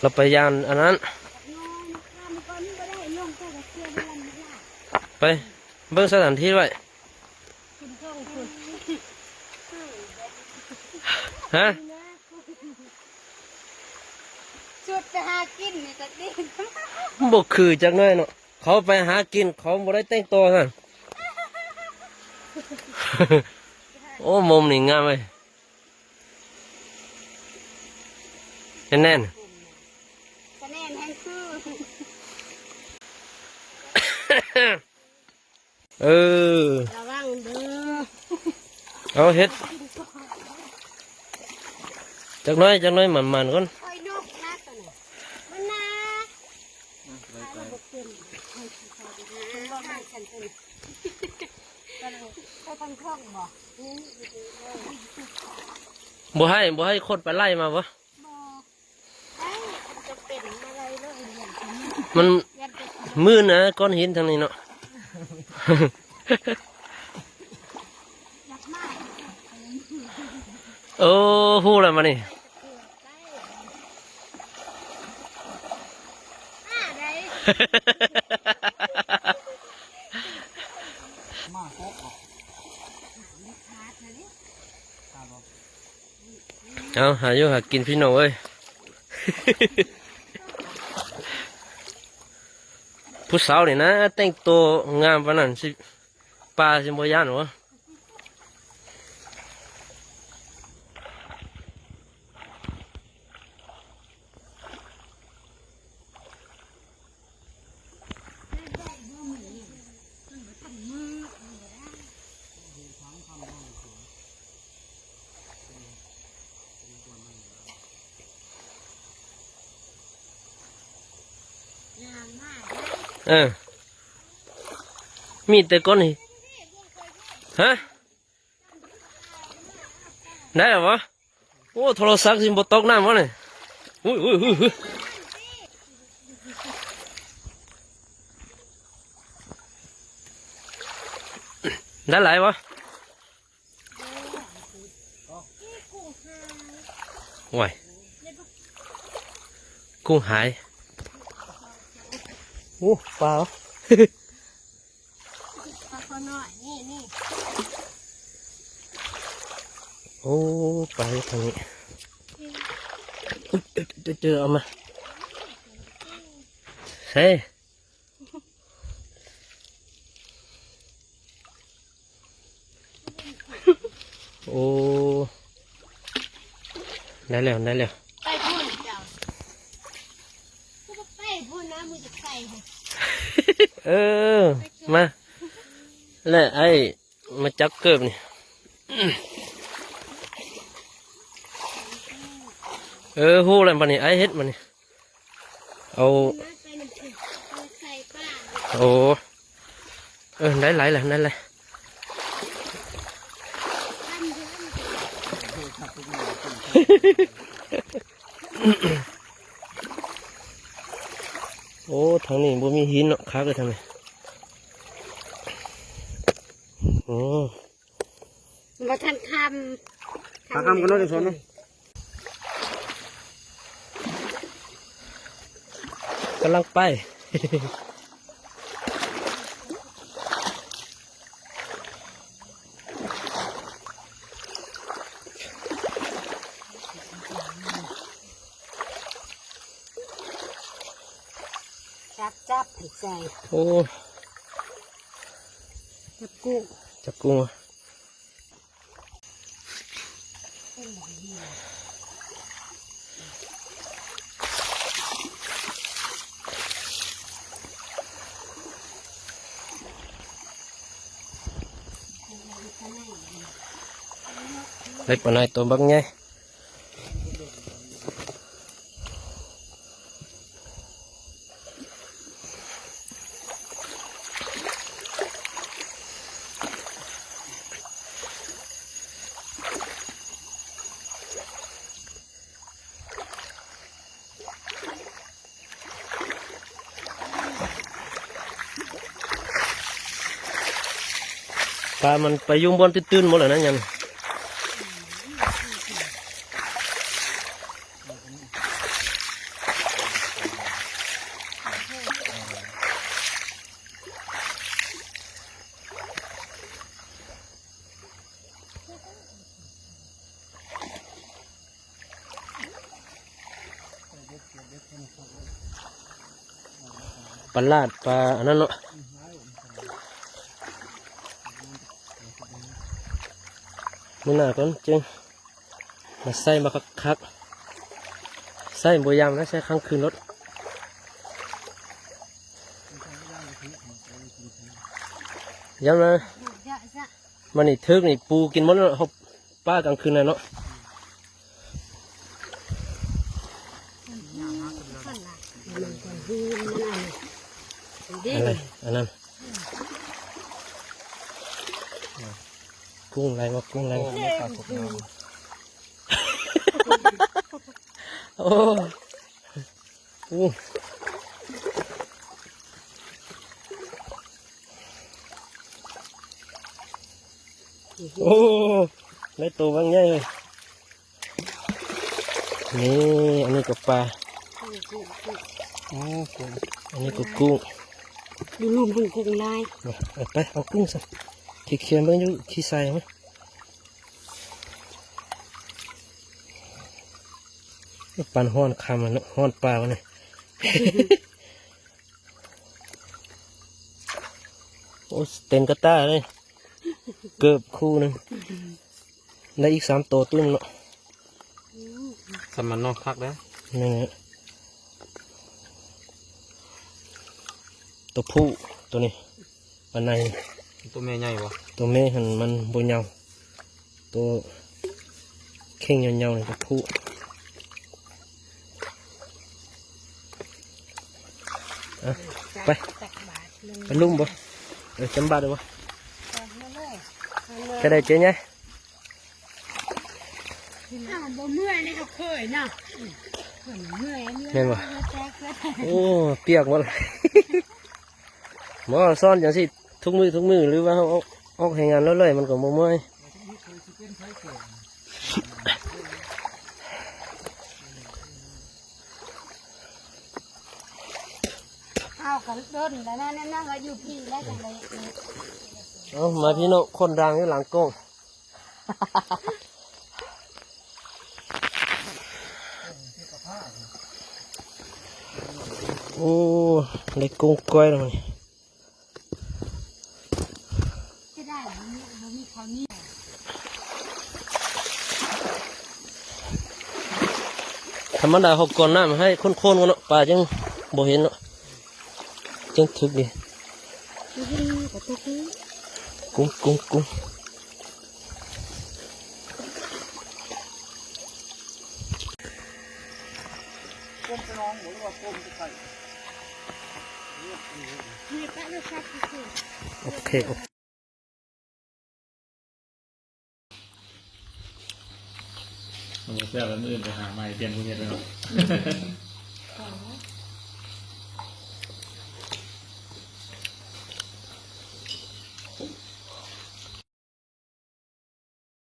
เราไปยานอันนั้นนอนข้ามก่อนก็ได้ลงก็จะเชื่อมันไม่ได้ไปเบิ่งสถานที่ไว้คุณท่องคุณฮะชุดไปหากินนี่ตะดินบ่คือจักหน่อยเนาะเขาไปหากินเขาบ่ได้แต่งตัวนั่นโอ้มุมนี่งามเว้ยแน่น คะแนนแห่งคือ ๆ เออระวังเด้อเอาเฮ็ดจักหน้อยจักหน้อยมันมันๆก่อนคอยนกนะตัวนี้มันนะระบบเต็มว่ามันฉันเป็นไปทางคล่องบ่บ่ให้บ่ให้คนไปไล่มาบ่บ่ไอ้มัน มืดนะก้อนหินทางนี้เนาะโอ้ฮู้แล้วมานี่อะไรเอาหาอยู่หากินพี่น้องเอ้ย ผู้สาวนี่นะแต่งตัวงามปานนั้นสิป้าสิบ่ย่านหรอ เออ มีแต่ก้อนหินฮะได้เหรอวะโอ้โทรศัพท์สิบ่ตกน้ำวะเนี่ยอุ้ยอุ้ยอุ้ยอุ้ยได้หลายวะโอ้ยกุ้งหาย โอ้เปล่าพอพอหน่อย นี่นี่โอ้ไปทางนี้อุ๊ยเจอเจอเจอเอามาใช่โอ้ได้แล้วได้แล้ว ไปพูนเจ้าก็ไปพูนนะมือจะใส่ให้ เออ มาแล้วไอ้มาจับเกิบนี่เออฮู้แล้วมันนี่ไอ้เฮ็ดมันนี่เอามาไปน้ำผึ้งเอาโอ้เออได้หลายแหละได้หลายพันเดือน โอ้ทางนี้บ่มีหินเนาะคักเลยทางนี้โอ้มาทันคหาคำกันแล้วเดี๋ยวสอนนะกำลังไป จับจับให้ใส่โอ้จับกุ้งจับกุ้งอะเล็กปานไหนตัวบักไง ปลามันไปยุ่งบนตื้นๆหมดเลยนะยันปลาลาดปลาอันนั้นเนาะ มือหน้าก่อนจึงมาใส่มาคักๆใส่บยามนะใส่ข้างคืนรถย้ำนะเยอะซะมันนี่ทึกนี่ปูกินหมดแล้วเขาป้ากลางคืนเลยเนาะขันละมันก็ฮืนมันอันนี้อะไรอันนั้น กุ้งอะไรวะกุ้งอะไรโอ้ไม่ปลาสดน้โอ้กุ้งโอ้ได้ตัวบางใหญ่เลยนี่อันนี้ก็ปลาำโอ้กุ้งอันนี้ก็กุ้งดูนุ่มหุ่นกุ้งลายมาเอาไปเอากุ้งสิ ขี้เคียนเบิ่งอยู่ขี้ใส่ไหมปันห้อนคำมันเนาะห้อนปลาวะเนี่ยโอ้เต็มกระต้าเลย เกือบคู่หนึงได้อีกสามตัวตุ้นเนาะสมันนอกคักแล้วนี่นตัวผู้ตัวนี้ปันใน ตัวแม่ใหญ่วะตัวแม่หันมันบนเงาตัวเข่งเงาๆนี่ตัวผู้อะไปตักบาทลงไปลุ่มบ่เออจำบาดเลยบ่ไปมาเลยแค่ได้เจ๊ไงอ้าวบ่เมื่อยนี่ก็เคยเนาะเพิ่นเมื่อยเมื่อยแม่นบ่แจ๊กเลยโอ้เปียกหมดเลยหมอซ่อนอย่างสิ ทุกมือทุกมือหรือว่าเขาเอาออกให้งานแล้วเลยมันก็บ่เมื่อยเอากันต้นแล้วนั่นนั่นก็อยู่พี่แล้วกันเลยเอามาพี่โนคนดังอยู่หลังกล้องโอ้ได้กุ้งก้อยแล้วมั้ย จะ ได้บ่มีบ่มีข้านียวธรรมดาเขาก่อนหน้ามาให้คนๆกันเนาะปลาจังบ่เห็นเนาะจังถึกดิอยู่ที่นี่ก็ตกนี้กุ้งกุ้งกุ้งโอเคโอเค มันจะเสียแล้วมืออื่นไปหาไม้เปลี่ยนพวกนี้ไปเนาะ